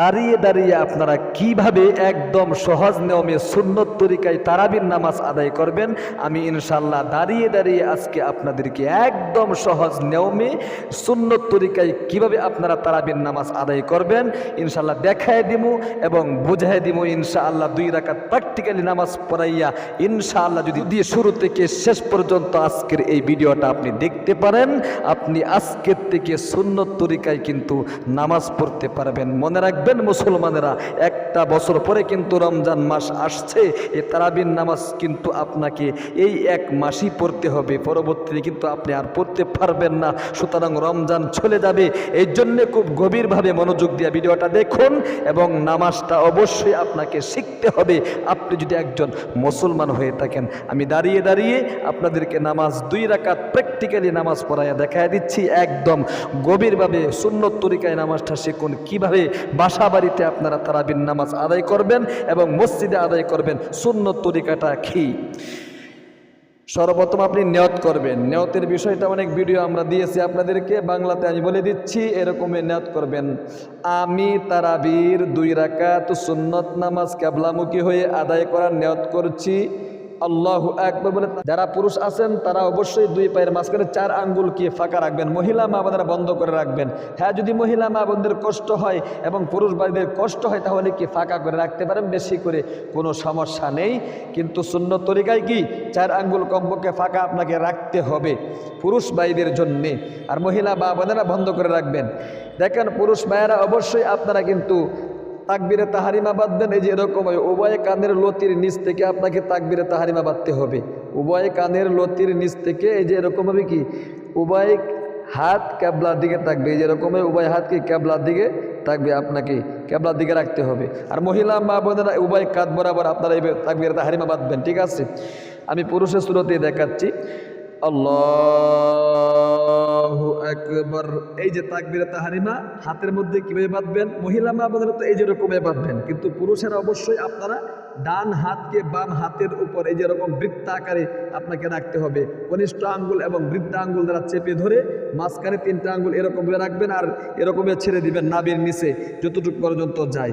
দাঁড়িয়ে দাঁড়িয়ে আপনারা কীভাবে একদম সহজ নিয়মে সুন্নত তরিকায় তারাবির নামাজ আদায় করবেন, আমি ইনশাল্লাহ দাঁড়িয়ে দাঁড়িয়ে আজকে আপনাদেরকে একদম সহজ নিয়মে সুন্নত তরিকায় কীভাবে আপনারা তারাবির নামাজ আদায় করবেন ইনশাল্লাহ দেখায় দিব এবং বুঝাই দিব ইনশাআল্লাহ দুই রাকাত প্র্যাকটিক্যালি নামাজ পড়াইয়া ইনশাআল্লাহ যদি দিয়ে শুরু থেকে শেষ পর্যন্ত আজকের এই ভিডিওটা আপনি দেখতে পারেন, আপনি আজকের থেকে সুন্নত তরিকায় কিন্তু নামাজ পড়তে পারবেন। মনে রাখবেন মুসলমানেরা, একটা বছর পরে কিন্তু রমজান মাস আসছে, এ তারাবির নামাজ কিন্তু আপনাকে এই এক মাসই পড়তে হবে, পরবর্তীতে কিন্তু আপনি আর পড়তে পারবেন না, সুতরাং রমজান চলে যাবে এই জন্যে খুব গভীরভাবে মনোযোগ দিয়ে ভিডিওটা দেখুন এবং নামাজটা অবশ্যই আপনাকে শিখতে হবে, আপনি যদি একজন মুসলমান হয়ে থাকেন, আমি দাঁড়িয়ে দাঁড়িয়ে আপনাদেরকে নামাজ দুই রাকাত প্র্যাকটিক্যালি নামাজ পড়াইয়া দেখায় দিচ্ছি, একদম গভীরভাবে সুন্নত তরিকায় নামাজটা শিখুন, কীভাবে বাসা বাড়িতে আপনারা তারাবির নামাজ আদায় করবেন এবং মসজিদে আদায় করবেন। সুন্নত তরিকাটা কি? সর্বপ্রথম আপনি নিয়ত করবেন। নিয়তের বিষয়টা অনেক ভিডিও আমরা দিয়েছি আপনাদেরকে, বাংলাতে আমি বলে দিচ্ছি, এরকমই নিয়ত করবেন। আমি তারাবির দুই রাকাত সুন্নত নামাজ ক্যাবলামুখী হয়ে আদায় করার নিয়ত করছি। আল্লাহ একবার বলে, যারা পুরুষ আছেন, তারা অবশ্যই দুই পায়ের মাঝখানে চার আঙ্গুলকে ফাঁকা রাখবেন? মহিলা মা বোনেরা বন্ধ করে রাখবেন। হ্যাঁ যদি মহিলা মা বোনদের কষ্ট হয় এবং পুরুষ বাড়িদের কষ্ট হয়, তাহলে কি ফাঁকা করে রাখতে পারেন? বেশি করে কোনো সমস্যা নেই। কিন্তু শূন্য তরিকায় কি? চার আঙ্গুল কমপক্ষে ফাঁকা আপনাকে রাখতে হবে পুরুষ ভাইদের জন্যে। আর মহিলা বা বোনেরা বন্ধ করে রাখবেন। দেখেন, পুরুষ ভাইয়েরা অবশ্যই আপনারা কিন্তু তাকবিরে তাহারিমা বাঁধবেন এই যে এরকম হয়। উভয় কানের লতির নিচ থেকে আপনাকে তাকবিরে তাহারিমা বাঁধতে হবে। উভয় কানের লতির নিচ থেকে এই যে এরকম হবে কি? উভয় হাত ক্যাবলার দিকে থাকবে এই যে এরকম হয়, উভয় হাতকে ক্যাবলার দিকে থাকবে আপনাকে ক্যাবলার দিকে রাখতে হবে। আর মহিলা মা বোনেরা উভয় কাত বরাবর আপনারা এই তাকবিরে তাহারিমা বাঁধবেন। ঠিক আছে? আমি পুরুষের সুরতে দেখাচ্ছি। আল্লাহ একবার এই যে তাকবিরে তাহারিমা, হাতের মধ্যে কীভাবে বাঁধবেন? মহিলা মা বোনেরা তো এই যে রকমে বাঁধবেন, কিন্তু পুরুষেরা অবশ্যই আপনারা ডান হাতকে বাম হাতের উপর এই যেরকম বৃত্ত আকারে আপনাকে রাখতে হবে। কনিষ্ঠ আঙ্গুল এবং বৃত্তা আঙ্গুল দ্বারা চেপে ধরে মাঝখানে তিনটা আঙ্গুল এরকমভাবে রাখবেন আর এরকমে ছেড়ে দিবেন নাবির নিচে, যতটুকু পর্যন্ত যায়।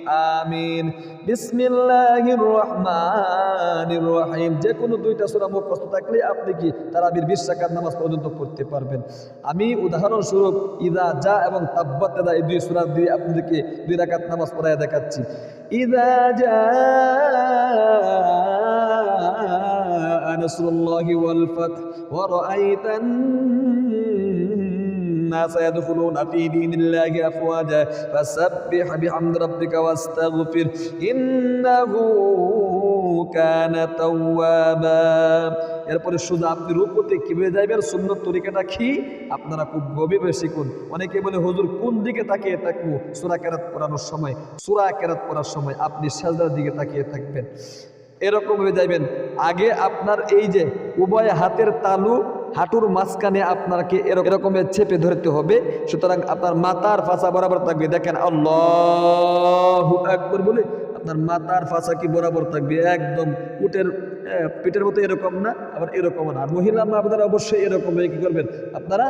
আমিন। বিসমিল্লাহির রহমানির রহিম। যে কোনো দুইটা সূরা মুখস্থ থাকলে আপনি কি তারাবির বিশ রাকাত নামাজ পর্যন্ত পড়তে পারবেন? আমি উদাহরণস্বরূপ, ইদা যা এবং তাব্বাত এই দুই সূরা দিয়ে আপনাদেরকে দুই রাকাত নামাজ পড়ায় দেখাচ্ছি। ইদা যা নাসরুল্লাহি ওয়াল ফাতহ ওয়া রাআইতান الناس يدخلون في دين الله أفواجا فسبح بحمد ربك واستغفر إنه كان توابا এরপরে শুধু আপনি রূপতে কিভাবে যাইবেন সুন্নত তরিকাটা কি আপনারা খুব গভীরভাবে শিখুন অনেকে বলে হুজুর কোন দিকে তাকিয়ে থাকবো সুরা কেরাত পড়ানোর সময় সুরা কেরাত পড়ার সময় আপনি সাজদার দিকে তাকিয়ে থাকবেন এরকম হয়ে যাইবেন আগে আপনার এই যে উভয় হাতের তালু হাঁটুর মাঝখানে আপনাকে এরকমের চেপে ধরতে হবে। সুতরাং আপনার মাথার ফাঁসা বরাবর থাকবে। দেখেন, আল্লাহ একবার বলে আপনার মাথার ফাঁসা কি বরাবর থাকবে? একদম উটের পেটের মতো এরকম না, আবার এরকম না। আর মহিলা মা আপনারা অবশ্যই এরকম কি করবেন? আপনারা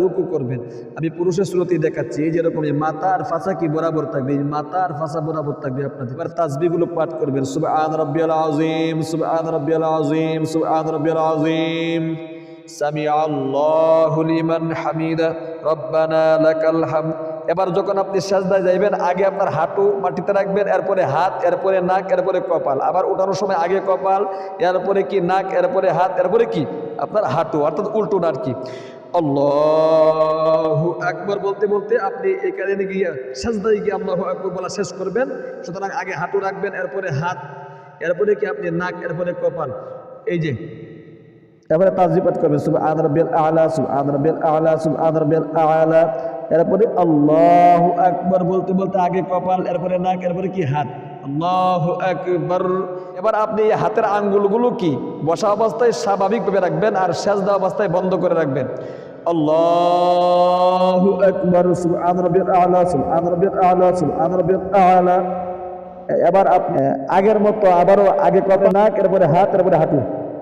রুকু করবেন। আমি পুরুষের শ্রুতি দেখাচ্ছি। এই যেরকম মাথার ফাঁসা কি বরাবর থাকবে? এই মাথার ফাঁসা বরাবর থাকবে আপনাদের। এবার তাসবিগুলো পাঠ করবেন। সুবহান রাব্বিয়াল আযীম, সুবহান রাব্বিয়াল আযীম, সুবহান রাব্বিয়াল আযীম। সামি আল্লাহু লিমান হামিদা, রব্বানা লাকাল হামদ। এবার যখন আপনি সাজদায় যাইবেন, আগে আপনার হাঁটু মাটিতে রাখবেন, এরপরে হাত, এরপরে নাক, এরপরে কপাল। আবার উঠানোর সময় আগে কপাল, এরপরে কি নাক, এরপরে হাত, এরপরে কি? আপনার হাঁটু, অর্থাৎ উল্টো আর কি? আল্লাহু আকবর বলতে বলতে আপনি এখানে গিয়ে সাজদায় গিয়ে আল্লাহু আকবর বলা শেষ করবেন। সুতরাং আগে হাঁটু রাখবেন, এরপরে হাত, এরপরে কি আপনি নাক, এরপরে কপাল। এই যে এরপরে তাজিপাত করবেন সুব আদর বেল আলা সুব আদর বেল আলা সুব আদর বেল আলা। এরপরে আল্লাহ আকবর বলতে বলতে আগে কপাল, এরপরে নাক, এরপরে কি হাত? আল্লাহ আকবর। এবার আপনি এই হাতের আঙ্গুলগুলো কি? বসা অবস্থায় স্বাভাবিকভাবে রাখবেন আর সেজদা অবস্থায় বন্ধ করে রাখবেন। আল্লাহ আকবর, সুবহান রাব্বিল আলা, সুবহান রাব্বিল আলা, সুবহান রাব্বিল আলা। এবার আপনি আগের মতো আবারও আগে কপাল, নাক, এরপরে হাত, এরপরে হাঁটু।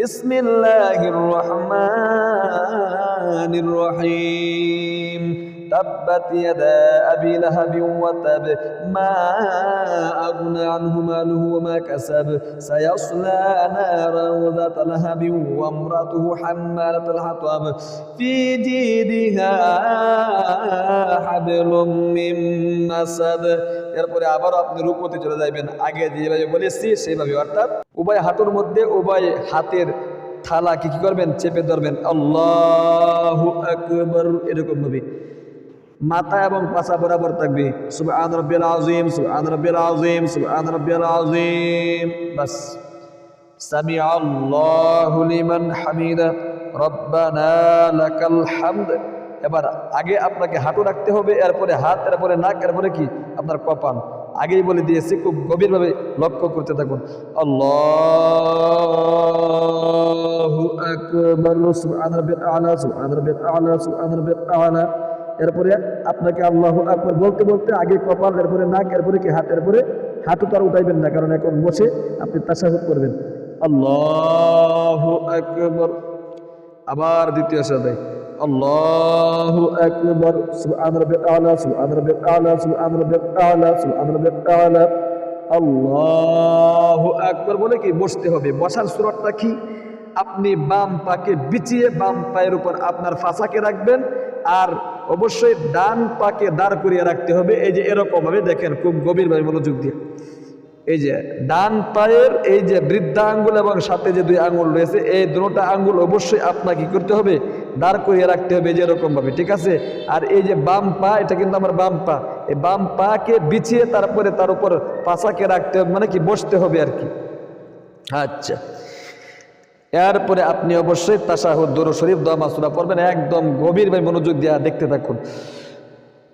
بسم الله الرحمن الرحيم. تبت يدا أبي لهب وتب ما أغنى عنه ماله وما كسب. سيصلى نارا ذات لهب وامرأته حمالة الحطب. في جيدها حبل من مسد. এরপরে আবারও আপনি রূপতে চলে যাবেন আগে যেভাবে বলেছি, সেইভাবে। অর্থাৎ উভয় হাঁটুর মধ্যে, উভয় হাতের থালা কি কি করবেন? চেপে ধরবেন। আল্লাহ আকবর। এরকম ভাবে। মাথা এবং পাশা বরাবর থাকবে। সুবহান রাব্বিল আযীম, সুবহান রাব্বিল আযীম, সুবহান রাব্বিল আযীম। বাস। সামি আল্লাহু লিমান হামিদা। রব্বানা লাকাল হামদ। এবার আগে আপনাকে হাঁটু রাখতে হবে, এরপরে হাত, এরপরে নাক, এরপরে কি? আপনার কপাল। আগেই বলে দিয়েছি, খুব গভীরভাবে লক্ষ্য করতে থাকুন। এরপরে আপনাকে আল্লাহ আকবর বলতে বলতে আগে কপাল, এরপরে নাক, এরপরে কি হাত, এরপরে হাঁটু তো আর উঠাইবেন না, কারণ এখন বসে আপনি তাসাহুদ করবেন। আল্লাহ আকবর। আবার দ্বিতীয় সাদাই আল্লাহ আকবর, সুবহান রাব্বিল আলা, সুবহান রাব্বিল আলা, সুবহান রাব্বিল আলা, সুবহান রাব্বিল আলা। আল্লাহু আকবর বলে কি? বসতে হবে। বসার সুরতটা কি? আপনি বাম পাকে বিছিয়ে বাম পায়ের উপর আপনার ফাঁসাকে রাখবেন আর অবশ্যই ডান পাকে দাঁড় করিয়ে রাখতে হবে। এই যে এরকম ভাবে দেখেন, খুব গভীরভাবে মনোযোগ দিয়ে। এই যে ডান পায়ের এই যে বৃদ্ধা আঙ্গুল এবং সাথে যে দুই আঙ্গুল রয়েছে, এই দুটা আঙ্গুল অবশ্যই আপনাকে করতে হবে? দাঁড় করিয়ে রাখতে হবে যে এরকম ভাবে ঠিক আছে? আর এই যে বাম পা, এটা কিন্তু আমার বাম পা। এই বাম পাকে বিছিয়ে তারপরে তার উপর পাশাকে রাখতে হবে মানে কি, বসতে হবে আর কি। আচ্ছা। এরপরে আপনি অবশ্যই তাসাহুদ দরুদ শরীফ দোয়া মাসুরা পড়বেন, একদম গভীরভাবে মনোযোগ দিয়ে দেখতে থাকুন।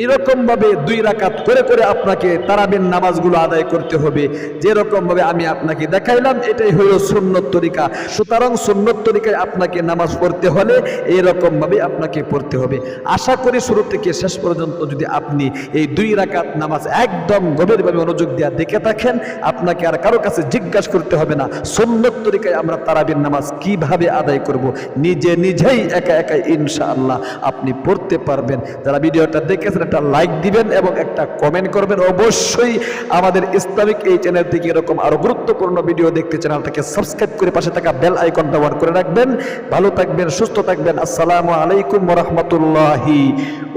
এইরকম ভাবে দুই রাকাত করে করে আপনাকে তারাবির নামাজগুলো আদায় করতে হবে। যেরকম ভাবে আমি আপনাকে দেখাইলাম, এটাই হলো সুন্নত তরিকা। সুতরাং সুন্নত তরিকায় আপনাকে নামাজ পড়তে হলে এইরকম ভাবে আপনাকে পড়তে হবে। আশা করি শুরু থেকে শেষ পর্যন্ত যদি আপনি এই দুই রাকাত নামাজ একদম গভীরভাবে মনোযোগ দিয়ে দেখে থাকেন, আপনাকে আর কারও কাছে জিজ্ঞাসা করতে হবে না, সুন্নত তরিকায় আমরা তারাবির নামাজ কীভাবে আদায় করব। নিজে নিজেই একা একা ইনশাআল্লাহ আপনি পড়তে পারবেন। যারা ভিডিওটা দেখেছেন, একটা লাইক দিবেন এবং একটা কমেন্ট করবেন। অবশ্যই আমাদের ইসলামিক এই চ্যানেল থেকে এরকম আরও গুরুত্বপূর্ণ ভিডিও দেখতে চ্যানেলটাকে সাবস্ক্রাইব করে পাশে থাকা বেল আইকন ব্যবহার করে রাখবেন। ভালো থাকবেন, সুস্থ থাকবেন। আসসালামু আলাইকুম রহমতুল্লাহি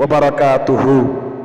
ওবারাকাতুহু